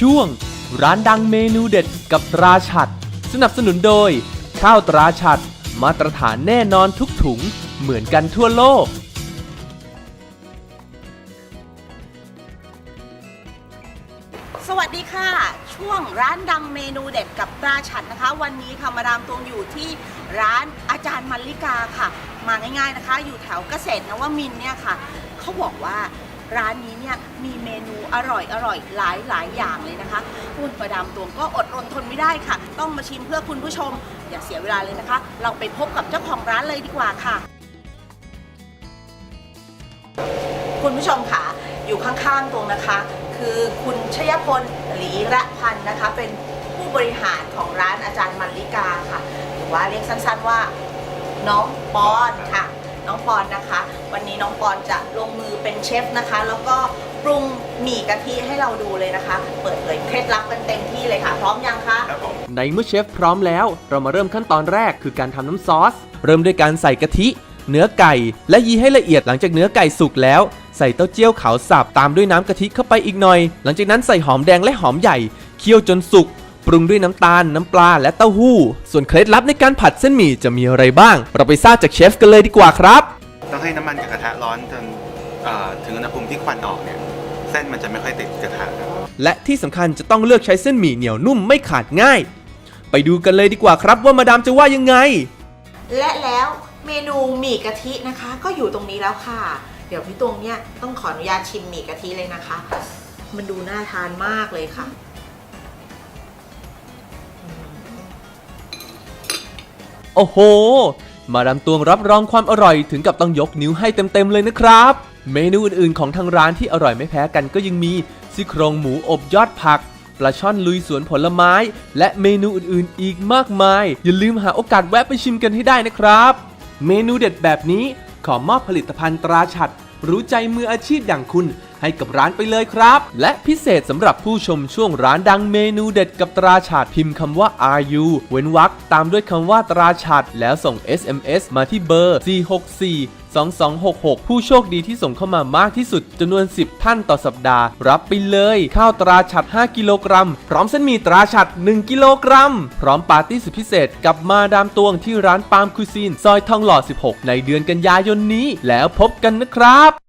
ช่วง ร้านดังเมนูเด็ดกับตราฉัด สนับสนุนโดย ข้าวตราฉัด มาตรฐานแน่นอนทุกถุง เหมือนกันทั่วโลก สวัสดีค่ะ ช่วงร้านดังเมนูเด็ดกับตราฉันนะคะ วันนี้ค่ะมาดามตวงอยู่ที่ร้านอาจารย์มัลลิกาค่ะ มาง่ายๆนะคะ อยู่แถวเกษตรนวมินทร์เนี่ยค่ะ เขาบอกว่า ร้านนี้เนี่ยมีเมนูอร่อยอร่อยหลายหลายอย่างเลยนะคะคุณมาดามตวงก็อดรนทนไม่ได้ค่ะ ต้องมาชิมเพื่อคุณผู้ชม อย่าเสียเวลาเลยนะคะ เราไปพบกับเจ้าของร้านเลยดีกว่าค่ะ คุณผู้ชมค่ะ อยู่ข้างๆตรงนะคะ คือคุณชยพลหลีระพันธ์นะคะ เป็นผู้บริหารของร้านอาจารย์มัลลิกาค่ะ หรือว่าเรียกสั้นๆว่าน้องปอนค่ะ น้องปอนนะคะ วันนี้น้องปอนจะลงมือเป็นเชฟนะคะ แล้วก็ปรุงหมี่กะทิให้เราดูเลยนะคะ เปิดเผยเคล็ดลับกันเต็มที่เลยค่ะ พร้อมยังคะ ครับผมในเมื่อเชฟพร้อมแล้ว เรามาเริ่มขั้นตอนแรกคือการทำน้ำซอส เริ่มด้วยการใส่กะทิ เนื้อไก่ และยีให้ละเอียดหลังจากเนื้อไก่สุกแล้ว ใส่เต้าเจี้ยวขาวสับตามด้วยน้ำกะทิเข้าไปอีกหน่อย หลังจากนั้นใส่หอมแดงและหอมใหญ่เคี่ยวจนสุก ปรุงด้วยน้ำตาล น้ำปลาและเต้าหู้ ส่วนเคล็ดลับในการผัดเส้นหมี่จะมีอะไรบ้าง เราไปทราบจากเชฟกันเลยดีกว่าครับ ต้องให้น้ำมันกับกระทะร้อนจนเอ่อถึงอุณหภูมิที่ควันออกเนี่ยเส้นมันจะไม่ค่อยติดกระทะครับและที่สำคัญจะต้องเลือกใช้เส้นหมี่เหนียวนุ่มไม่ขาดง่าย ไปดูกันเลยดีกว่าครับว่ามาดามจะว่ายังไง และแล้วเมนูหมี่กะทินะคะ ก็อยู่ตรงนี้แล้วค่ะ เดี๋ยวพี่ตวงเนี่ยต้องขออนุญาตชิมหมี่กะทิเลยนะคะ มันดูน่าทานมากเลยค่ะ โอ้โห มาดามตวงรับรองความอร่อยถึงกับต้องยกนิ้วให้เต็มๆเลยนะครับ เมนูอื่นๆของทางร้านที่อร่อยไม่แพ้กันก็ยังมีซี่โครงหมูอบยอดผักปลาช่อนลุยสวนผลไม้ และเมนูอื่นๆ อีกมากมาย อย่าลืมหาโอกาสแวะไปชิมกันให้ได้นะครับ เมนูเด็ดแบบนี้ขอมอบผลิตภัณฑ์ตราฉัด รู้ใจมืออาชีพอย่างคุณ ให้กับร้านไปเลยครับ และพิเศษสำหรับผู้ชมช่วงร้านดังเมนูเด็ดกับตราฉาดพิมพ์คำว่า RU เว้นวรรคตามด้วยคำว่าตราฉาดแล้วส่ง SMS มาที่เบอร์ 464 2266 ผู้โชคดีที่ส่งเข้ามามากที่สุดจำนวน 10 ท่านต่อสัปดาห์ รับไปเลย ข้าวตราฉัด 5 กิโลกรัม พร้อมเส้นหมี่ตราฉัด 1 กิโลกรัม พร้อมปาร์ตี้สุดพิเศษกับมาดามตวงที่ร้านปาล์มคุซีน ซอยทองหล่อ 16 ในเดือนกันยายนนี้ แล้วพบกันนะครับ